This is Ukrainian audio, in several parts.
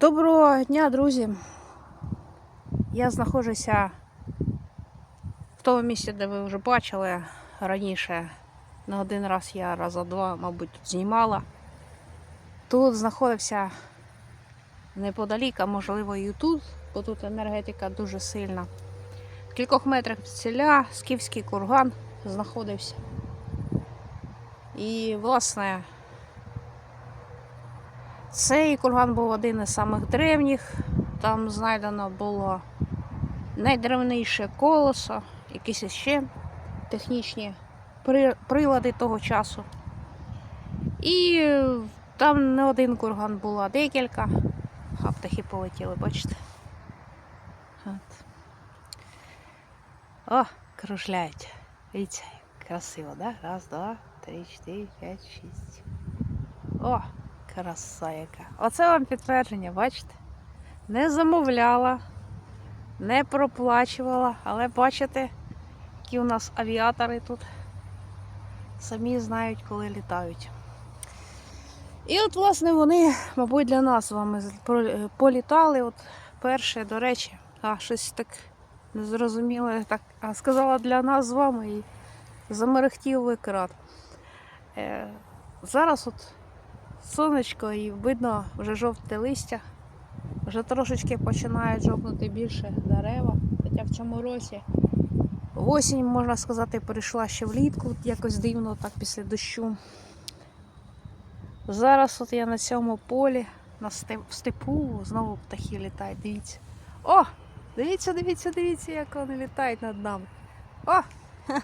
Доброго дня, друзі! Я знаходжуся в тому місці, де ви вже бачили раніше. Не один раз я раза два, мабуть, знімала. Тут знаходився неподалік, а можливо і тут, бо тут енергетика дуже сильна. В кількох метрах від селя Скіфський курган знаходився. І, власне, цей курган був один із самих древніх. Там знайдено було найдревніше колесо, якісь ще технічні прилади того часу. І там не один курган було, а декілька. А птахи полетіли, бачите? От. О, кружляють. Як красиво, да? Раз, два, три, чотири, п'ять, шість. О, краса яка. Оце вам підтвердження, бачите? Не замовляла, не проплачувала, але бачите, які у нас авіатори тут самі знають, коли літають. І от, власне, вони, мабуть, для нас з вами політали. От перше, до речі, а щось так незрозуміле, так сказала для нас з вами і замерехтів екран. Е, зараз от сонечко і видно вже жовте листя. Вже трошечки починають жовтнути більше дерева. Хоча в цьому році осінь, можна сказати, перейшла ще влітку, якось дивно так після дощу. Зараз от я на цьому полі, на степу, знову птахи літають. Дивіться. О! Дивіться, дивіться, дивіться, як вони літають над нами. О!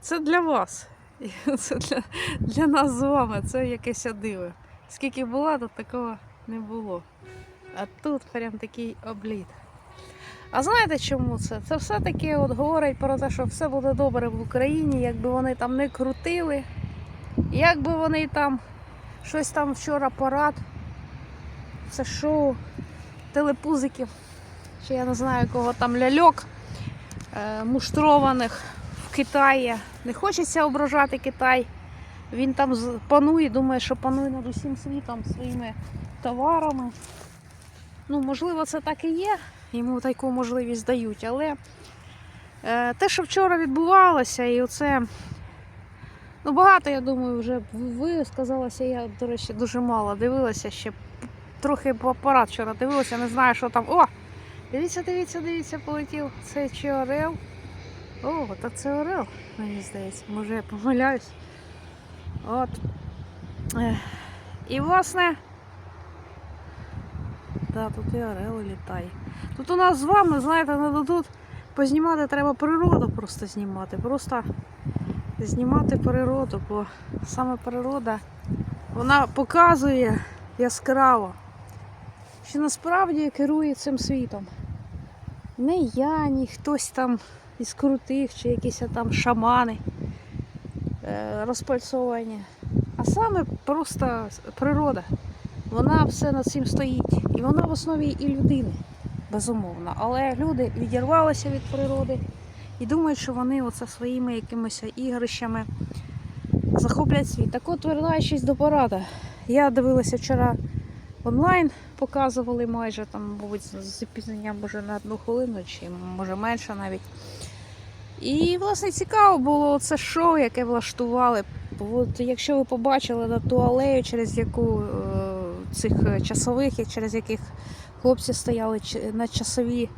Це для вас. Це для, для нас з вами. Це якесь диво. Скільки було, то такого не було. А тут прям такий обліт. А знаєте чому це? Це все-таки от говорить про те, що все буде добре в Україні, якби вони там не крутили, якби вони там щось там вчора парад, це шоу телепузиків, чи я не знаю кого там ляльок е, муштрованих в Китаї. Не хочеться ображати Китай. Він там панує, думає, що панує над усім світом своїми товарами. Ну, можливо, це так і є. Йому таку можливість дають. Але е, те, що вчора відбувалося, і оце. Ну, багато, я думаю, вже висказалося. Я, до речі, дуже мало дивилася ще. Трохи апарат вчора дивилася, не знаю, що там. О! Дивіться, дивіться, дивіться, полетів. Це чи? О, та це Орел, мені здається. Може я помиляюсь. От. І власне. Так, тут і Орел літає. Тут у нас з вами, знаєте, не тут познімати треба природу просто знімати. Просто знімати природу, бо саме природа вона показує яскраво, що насправді керує цим світом. Не я, ні хтось там із крутих чи якісь там шамани е, розпальцовані. А саме просто природа. Вона все над цим стоїть. І вона в основі і людини, безумовно. Але люди відірвалися від природи і думають, що вони оце своїми якимись ігрищами захоплять світ. Так от, вертаючись до парада, я дивилася вчора онлайн, показували майже там, мабуть, з запізненням може на одну хвилину, чи може менше навіть. І, власне, цікаво було це шоу, яке влаштували. От, якщо ви побачили на ту алею, через яку е, цих часових, через яких хлопці стояли на часові,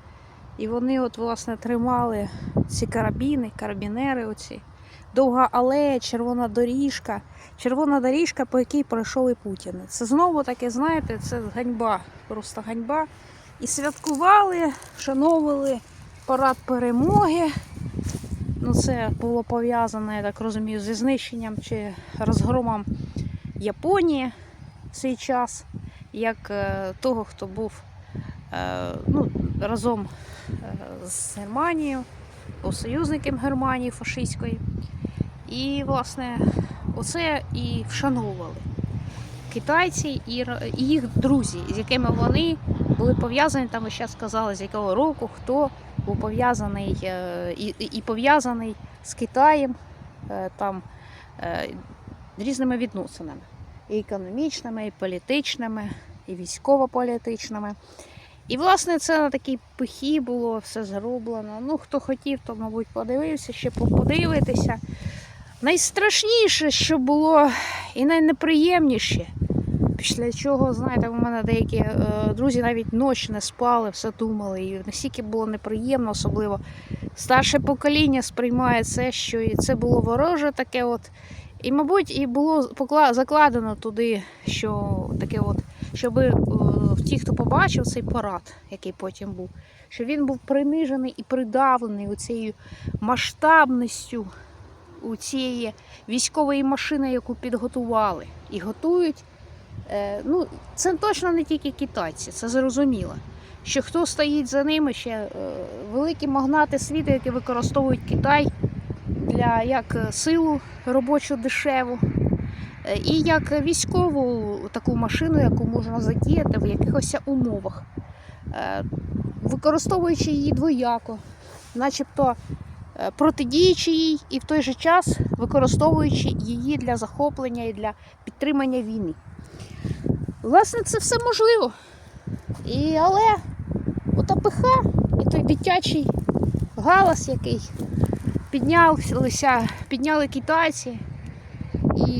і вони от, власне, тримали ці карабіни, карабінери оці. Довга алея, червона доріжка, червона доріжка, по якій пройшов і Путін. Це знову таки, знаєте, це ганьба, просто ганьба. І святкували, вшановували парад перемоги. Ну, це було пов'язане, я так розумію, зі знищенням чи розгромом Японії в свій час, як е, того, хто був е, ну, разом е, з Германією, був союзником Германії фашистської. І, власне, оце і вшановували китайці і, їх друзі, з якими вони були пов'язані, там ви зараз сказали, з якого року, хто був пов'язаний е, і, і- пов'язаний з Китаєм е, там е, різними відносинами. І економічними, і політичними, і військово-політичними. І, власне, це на такій пихі було все зроблено. Ну, хто хотів, то, мабуть, подивився, ще подивитися. Найстрашніше, що було, і найнеприємніше, після чого, знаєте, у мене деякі е, друзі навіть ночі не спали, все думали. І настільки було неприємно, особливо старше покоління сприймає це, що і це було вороже таке от. І, мабуть, і було закладено туди, що таке от, щоб е, ті, хто побачив цей парад, який потім був, що він був принижений і придавлений цією масштабністю у цієї військової машини, яку підготували і готують. Е, ну, це точно не тільки китайці, це зрозуміло. Що хто стоїть за ними, ще е, великі магнати світу, які використовують Китай для як е, силу робочу дешеву, і як військову таку машину, яку можна задіяти в якихось умовах, використовуючи її двояко, начебто протидіючи їй і в той же час використовуючи її для захоплення і для підтримання війни. Власне, це все можливо. І, але ота пиха і той дитячий галас, який піднялися, підняли китайці, і,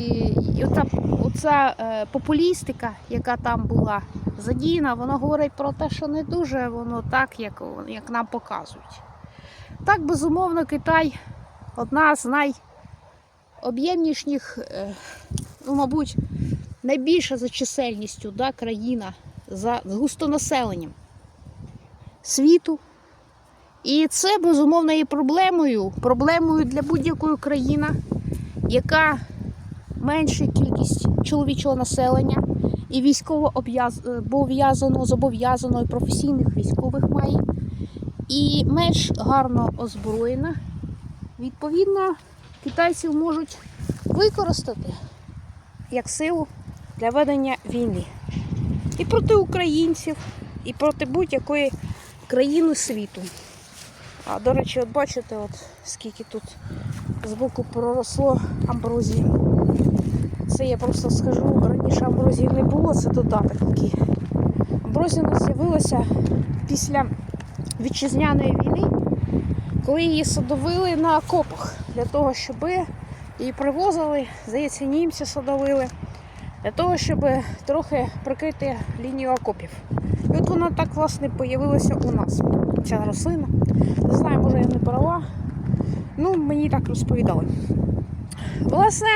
і оця, оця е, популістика, яка там була задіяна, вона говорить про те, що не дуже воно так, як, як нам показують. Так, безумовно, Китай одна з найоб'ємніших, е, ну, мабуть, найбільша за чисельністю да, країна за густонаселенням світу. І це, безумовно, є проблемою, проблемою для будь-якої країни, яка менша кількість чоловічого населення і військово обов'язано, зобов'язано і професійних військових має, і менш гарно озброєна. Відповідно, китайців можуть використати як силу для ведення війни. І проти українців, і проти будь-якої країни світу. А до речі, от бачите, от скільки тут збоку проросло амброзії. Це я просто скажу, раніше амброзії не було, це додаток такий. Амброзія з'явилася після вітчизняної війни, коли її садовили на окопах для того, щоб її привозили, здається, німці садовили, для того, щоб трохи прикрити лінію окопів. І от вона так, власне, появилася у нас, ця рослина. Не знаю, може я не права. Ну, мені так розповідали. Власне,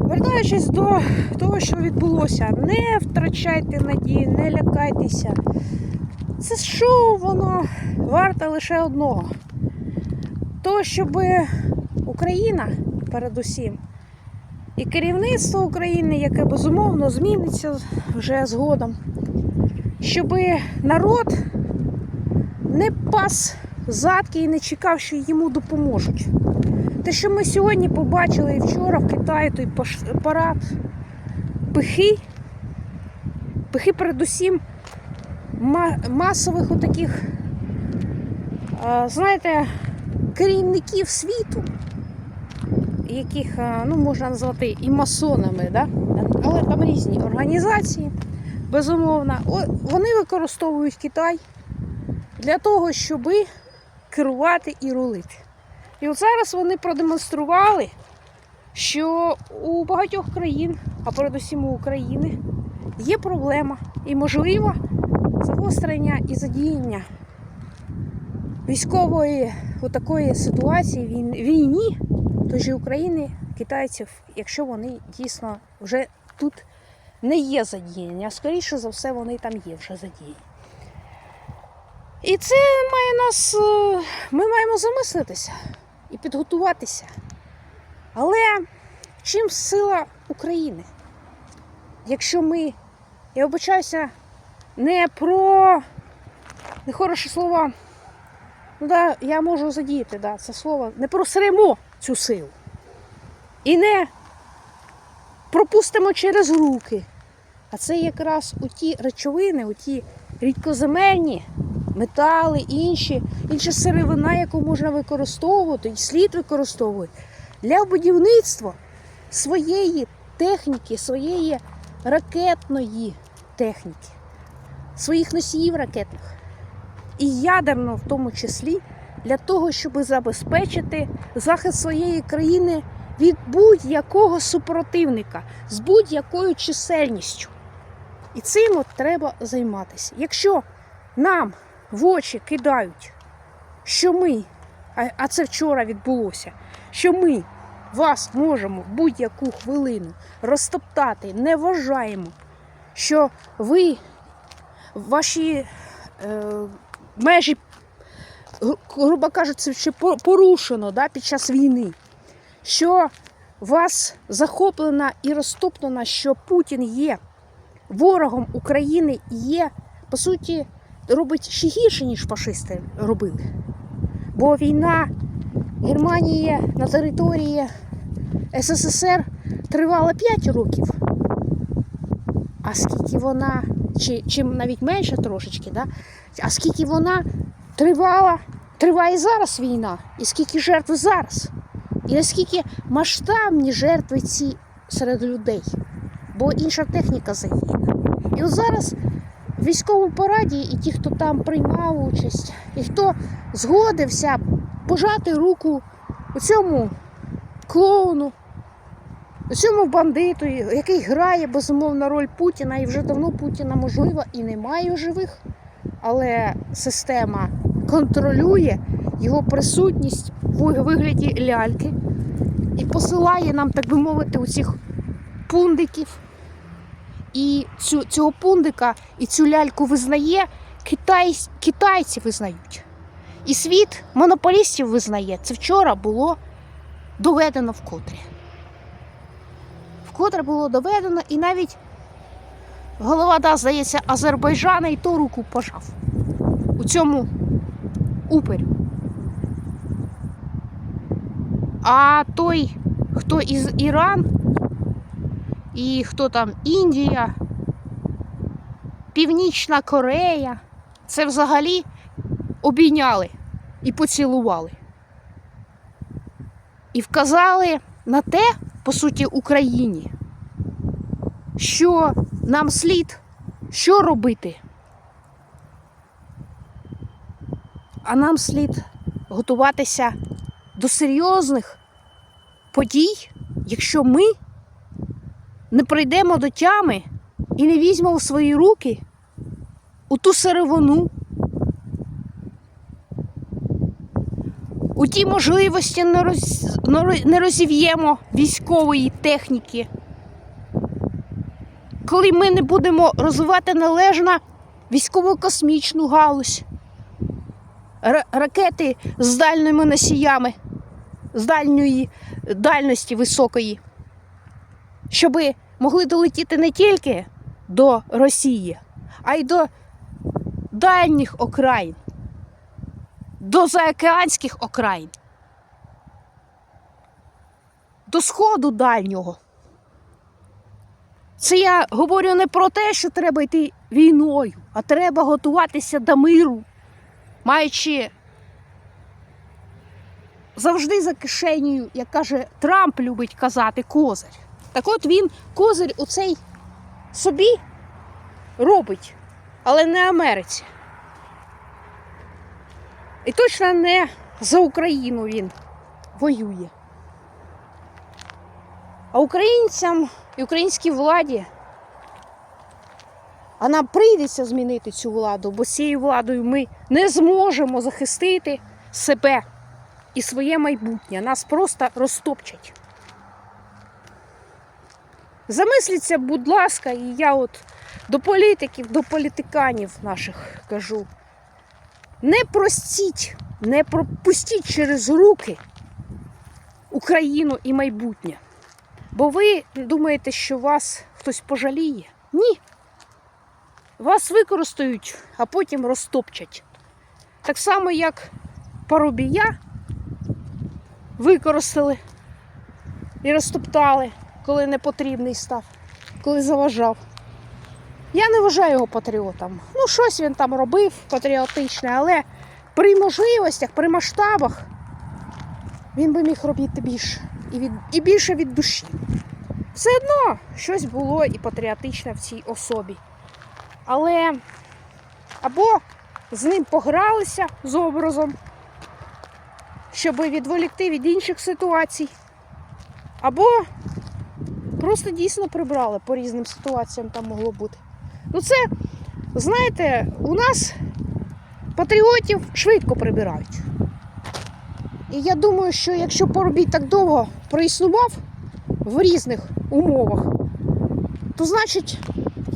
вертаючись до того, що відбулося, не втрачайте надії, не лякайтеся. Це шоу, воно варте лише одного. То, щоб Україна передусім і керівництво України, яке безумовно зміниться вже згодом, щоб народ не пас задки і не чекав, що йому допоможуть. Те, що ми сьогодні побачили і вчора в Китаї той парад пихи, пихи передусім масових отаких, знаєте, керівників світу, яких ну, можна назвати і масонами, да? але там різні організації, безумовно, вони використовують Китай для того, щоб керувати і рулити. І от зараз вони продемонстрували, що у багатьох країн, а передусім у України, є проблема і можливо загострення і задіяння військової такої ситуації війні тож і України, китайців, якщо вони дійсно вже тут не є задіяні, а скоріше за все вони там є вже задіяні. І це має нас. е, Ми маємо замислитися і підготуватися. Але чим сила України? Якщо ми, я вибачаюся, не про нехороші слова, ну да, я можу задіяти да, це слово, не просремо цю силу. І не пропустимо через руки. А це якраз у ті речовини, у ті рідкоземельні метали, інші, інша сировина, яку можна використовувати, і слід використовувати для будівництва своєї техніки, своєї ракетної техніки, своїх носіїв ракетних і ядерно, в тому числі, для того, щоб забезпечити захист своєї країни від будь-якого супротивника з будь-якою чисельністю. І цим от треба займатися. Якщо нам в очі кидають, що ми, а, це вчора відбулося, що ми вас можемо будь-яку хвилину розтоптати, не вважаємо, що ви ваші е, межі, грубо кажучи, ще порушено да, під час війни, що вас захоплена і розтоптана, що Путін є ворогом України і є, по суті, робить ще гірше, ніж фашисти робили. Бо війна Германії на території СССР тривала 5 років. А скільки вона, чи, чи навіть менше трошечки, да? а скільки вона тривала, триває зараз війна, і скільки жертв зараз, і наскільки масштабні жертви ці серед людей, бо інша техніка задіяна. І от зараз в військовому параді і ті, хто там приймав участь, і хто згодився пожати руку у цьому клоуну, цьому бандиту, який грає безумовно роль Путіна, і вже давно Путіна можливо і немає у живих, але система контролює його присутність в вигляді ляльки і посилає нам, так би мовити, у цих пундиків. І цю, цього пундика і цю ляльку визнає китай, китайці визнають. І світ монополістів визнає. Це вчора було доведено вкотре. Вкотре було доведено, і навіть голова, да, здається, Азербайджана і то руку пожав у цьому упері. А той, хто із Іран, і хто там Індія, Північна Корея, це взагалі обійняли і поцілували. І вказали на те, по суті, Україні, що нам слід що робити. А нам слід готуватися до серйозних подій, якщо ми не прийдемо до тями і не візьмемо в свої руки у ту сировину, у ті можливості не, роз... не розів'ємо військової техніки, коли ми не будемо розвивати належно військово-космічну галузь, ра- ракети з дальніми носіями, з дальньої дальності високої, щоб могли долетіти не тільки до Росії, а й до дальніх окраїн, до заокеанських окраїн, до сходу дальнього. Це я говорю не про те, що треба йти війною, а треба готуватися до миру, маючи завжди за кишенею, як каже Трамп любить казати, козир. Так от він козир у цей собі робить, але не Америці. І точно не за Україну він воює. А українцям і українській владі, а нам прийдеться змінити цю владу, бо цією владою ми не зможемо захистити себе і своє майбутнє. Нас просто розтопчать. Замисліться, будь ласка, і я от до політиків, до політиканів наших кажу. Не простіть, не пропустіть через руки Україну і майбутнє. Бо ви думаєте, що вас хтось пожаліє? Ні. Вас використають, а потім розтопчать. Так само, як Парубія використали і розтоптали, коли не потрібний став, коли заважав. Я не вважаю його патріотом. Ну, щось він там робив патріотичне, але при можливостях, при масштабах він би міг робити більше і, від, і більше від душі. Все одно щось було і патріотичне в цій особі. Але або з ним погралися з образом, щоб відволікти від інших ситуацій, або просто дійсно прибрали по різним ситуаціям там могло бути. Ну це, знаєте, у нас патріотів швидко прибирають. І я думаю, що якщо Поробій так довго проіснував в різних умовах, то значить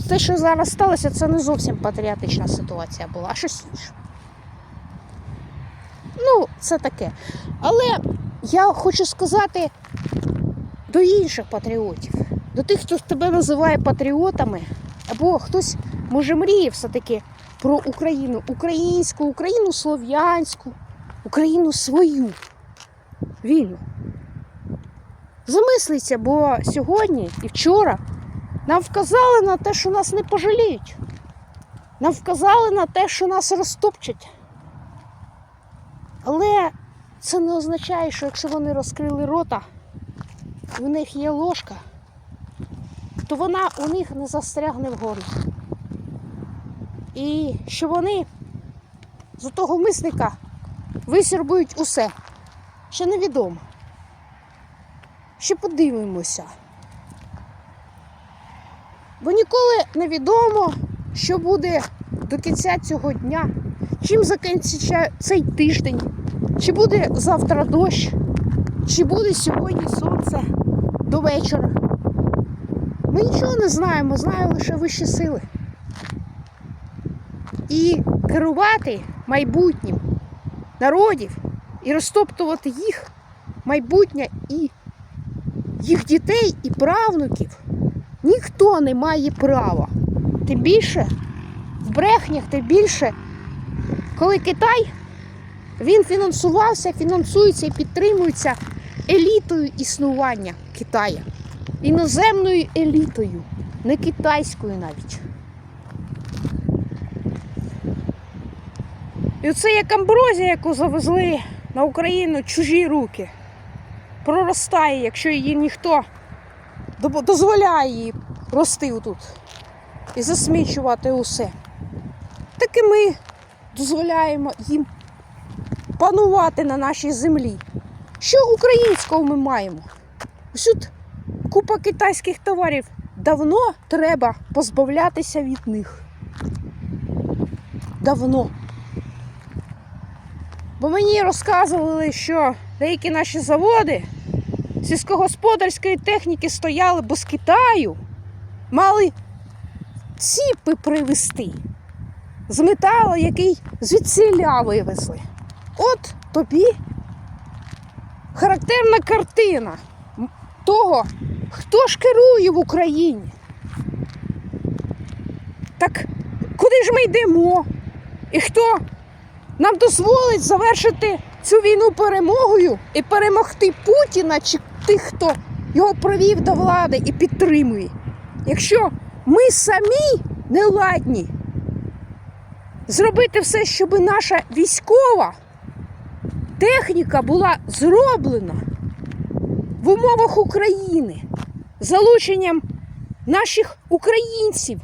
те, що зараз сталося, це не зовсім патріотична ситуація була, а щось інше. Ну, це таке. Але я хочу сказати до інших патріотів, до тих, хто тебе називає патріотами, або хтось, може, мріє все-таки про Україну, українську, Україну слов'янську, Україну свою, вільну. Замисліться, бо сьогодні і вчора нам вказали на те, що нас не пожаліють. Нам вказали на те, що нас розтопчуть. Але це не означає, що якщо вони розкрили рота, в них є ложка, то вона у них не застрягне в горлі. І що вони з того мисника висірбують усе. Ще невідомо. Ще подивимося. Бо ніколи не відомо, що буде до кінця цього дня, чим закінчиться цей тиждень, чи буде завтра дощ, чи буде сьогодні сонце до вечора. Ми нічого не знаємо, знаємо лише вищі сили. І керувати майбутнім народів і розтоптувати їх майбутнє і їх дітей і правнуків ніхто не має права. Тим більше в брехнях, тим більше, коли Китай він фінансувався, фінансується і підтримується елітою існування Китая. Іноземною елітою, не китайською навіть. І оце як амброзія, яку завезли на Україну чужі руки, проростає, якщо її ніхто дозволяє їй рости отут і засмічувати усе. Так і ми дозволяємо їм панувати на нашій землі. Що українського ми маємо? Тут купа китайських товарів. Давно треба позбавлятися від них. Давно. Бо мені розказували, що деякі наші заводи сільськогосподарської техніки стояли, бо з Китаю мали ціпи привезти з металу, який звідсіля вивезли. От тобі характерна картина того, хто ж керує в Україні. Так куди ж ми йдемо? І хто нам дозволить завершити цю війну перемогою і перемогти Путіна чи тих, хто його провів до влади і підтримує. Якщо ми самі не ладні зробити все, щоб наша військова техніка була зроблена в умовах України залученням наших українців,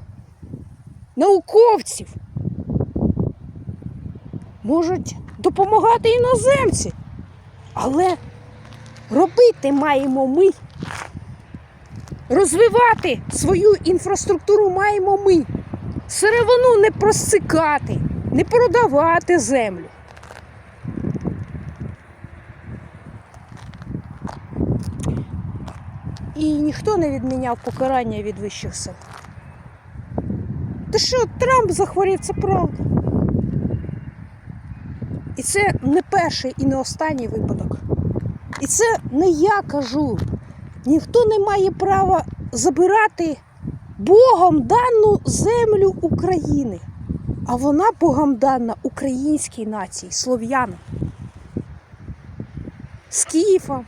науковців, можуть допомагати іноземці. Але робити маємо ми. Розвивати свою інфраструктуру маємо ми. Сировину не просикати, не продавати землю. І ніхто не відміняв покарання від вищих сил. Та що Трамп захворів, це правда. І це не перший і не останній випадок. І це не я кажу. Ніхто не має права забирати Богом дану землю України. А вона Богом дана українській нації, слов'янам, скіфам,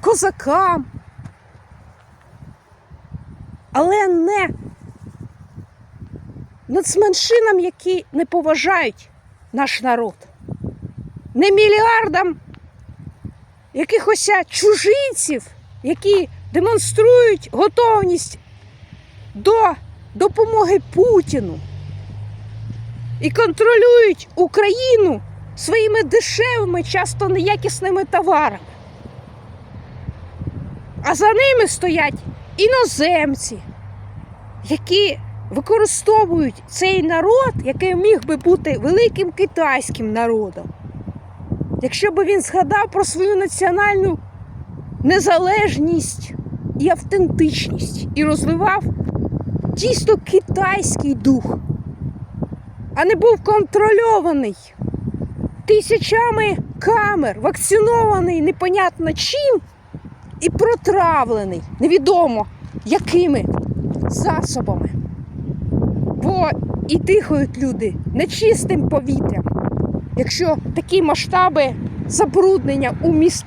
козакам. Але не нацменшинам, які не поважають наш народ не мільярдам якихось чужинців, які демонструють готовність до допомоги Путіну і контролюють Україну своїми дешевими, часто неякісними товарами. А за ними стоять іноземці, які використовують цей народ, який міг би бути великим китайським народом. Якщо б він згадав про свою національну незалежність і автентичність і розвивав дійсно китайський дух, а не був контрольований тисячами камер, вакцинований непонятно чим і протравлений невідомо якими засобами. Бо і дихають люди нечистим повітрям. Якщо такі масштаби забруднення у містах.